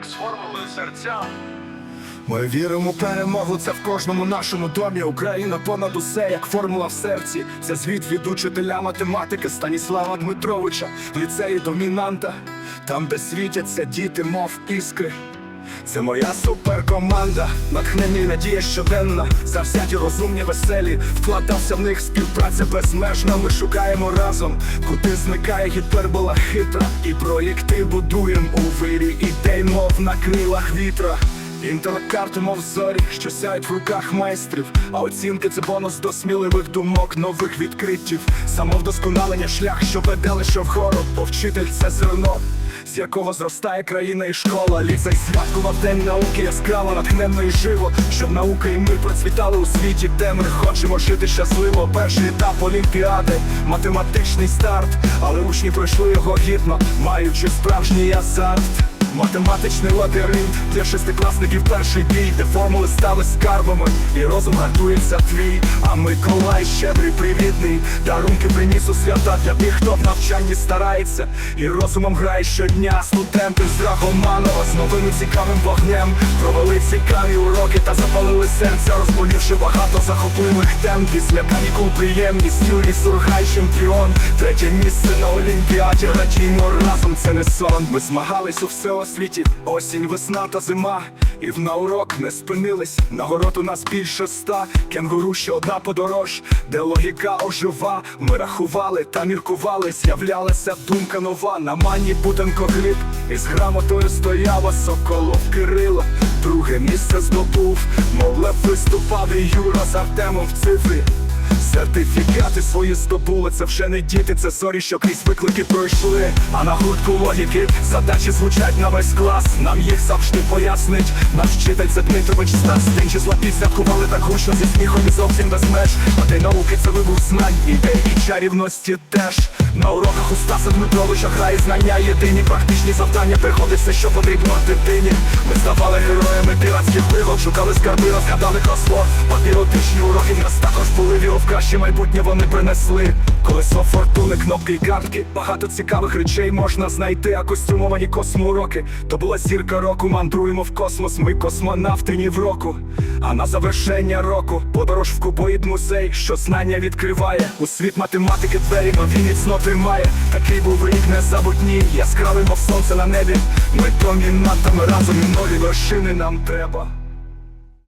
Математик з формули серця. Ми віримо в перемогу, це в кожному нашому домі. Україна понад усе, як формула в серці. Це звіт від учителя математики Станіслава Дмитровича, в ліцеї домінанта, там, де світяться діти, мов іскри. Це моя суперкоманда, натхнені надія щоденна, завзяті розумні, веселі, вкладався в них співпраця безмежна. Ми шукаємо разом, куди зникає гіпербола хитра, і проєкти будуємо у вирі ідей, мов на крилах вітра. Інтелект-карти, мов зорі, що сяють в руках майстрів, а оцінки це бонус до сміливих думок, нових відкриттів, самовдосконалення, шлях, що веде лише вгору, бо вчитель це зерно, з якого зростає країна і школа. Ліцей святкував день науки, яскраво, натхненно і живо, щоб наука і ми процвітали у світі, де ми хочемо жити щасливо. Перший етап олімпіади, математичний старт, але учні пройшли його гідно, маючи справжній азарт. Математичний лабіринт для шестикласників перший бій, де формули стали скарбами, і розум гартується твій. А Миколай щедрий, привітний, дарунки приніс у свята для тих, хто в навчанні старається, і розумом грає щодня. Студенти з Драгоманова з новим цікавим вогнем провели цікаві уроки та запалили серця, розповівши багато захопливих тем. Після канікул приємність Юрій Сургай, чемпіон. Третє місце на Олімпіаді. Радіємо разом, це не сон. Ми змагались у всеосвіті, осінь, весна та зима. І в на урок не спинились. Нагород у нас більше ста. Кенгуру ще одна подорож, де логіка ожива. Ми рахували та міркували. З'являлася думка нова. На мані Бутенко гліб. Із грамотою стояв а Соколов Кирило. Друге місце здобув. Мов лев виступав і Юра з Артемом в цифрі. Сертифікати свої здобули, це вже не діти, це зорі, що крізь виклики пройшли. А на гуртку логіки задачі звучать на весь клас. Нам їх завжди пояснить. Наш вчитель це Дмитрович Стас. День числа підсвяткували так гучно зі сміхом і зовсім без меж. А день науки це вибух знань, ідей і чарівності теж. На уроках у Стаса Дмитровича грає знання єдині практичні завдання приходить все, що потрібно дитині. Ми ставали піратських пригод, шукали скарби, розгадали кросворд Патріотичні уроки нас також були віру в краще майбутнє вони принесли. Колесо фортуни, кнопки і картки. Багато цікавих речей можна знайти, а костюмовані космоуроки. То була зірка року, мандруємо в космос. Ми космонавти ні в року. А на завершення року подорож в кубоїд музей, що знання відкриває. У світ математики двері нові міцно тримає. Такий був рік незабутній, яскравий, мов сонце на небі. Ми домінантами разом і нові вершини нам треба небо.